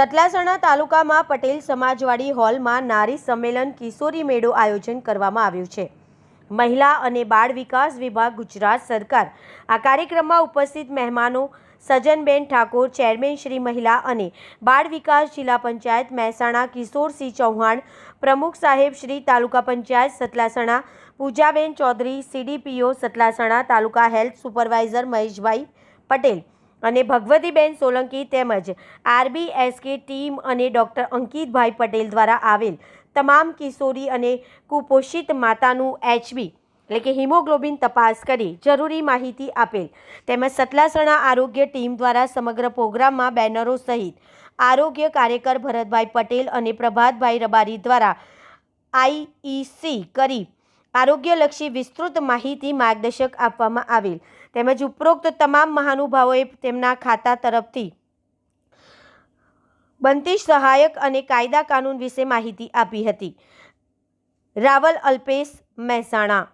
સતલાસણા તાલુકામાં પટેલ સમાજવાડી હોલમાં નારી સંમેલન કિશોરી મેળો આયોજન કરવામાં આવ્યું છે. મહિલા અને બાળ વિકાસ વિભાગ ગુજરાત સરકાર આ કાર્યક્રમમાં ઉપસ્થિત મહેમાનો સજનબેન ઠાકોર, ચેરમેન શ્રી મહિલા અને બાળ વિકાસ જિલ્લા પંચાયત મહેસાણા કિશોરસિંહ ચૌહાણ, પ્રમુખ સાહેબ Shri taluka panchayat Satlasana Pujaben Chaudhari CDPO Satlasana taluka health supervisor Maheshbhai Patel અને ભગવતીબેન સોલંકી તેમજ આરબીએસકે ટીમ અને ડૉક્ટર અંકિતભાઈ પટેલ દ્વારા આવેલ તમામ કિશોરી અને કુપોષિત માતાનું એચબી, એટલે કે હિમોગ્લોબિન તપાસ કરી જરૂરી માહિતી આપેલ. તેમજ સતલાસણા આરોગ્ય ટીમ દ્વારા સમગ્ર પ્રોગ્રામમાં બેનરો સહિત આરોગ્ય કાર્યકર ભરતભાઈ પટેલ અને પ્રભાતભાઈ રબારી દ્વારા આઈઈસી કરી આરોગ્યલક્ષી વિસ્તૃત માહિતી માર્ગદર્શક આપવામાં આવેલ. તેમજ ઉપરોક્ત તમામ મહાનુભાવોએ તેમના ખાતા તરફથી બનતી સહાયક અને કાયદા કાનૂન વિશે માહિતી આપી હતી. રાવલ અલ્પેશ મહેસાણા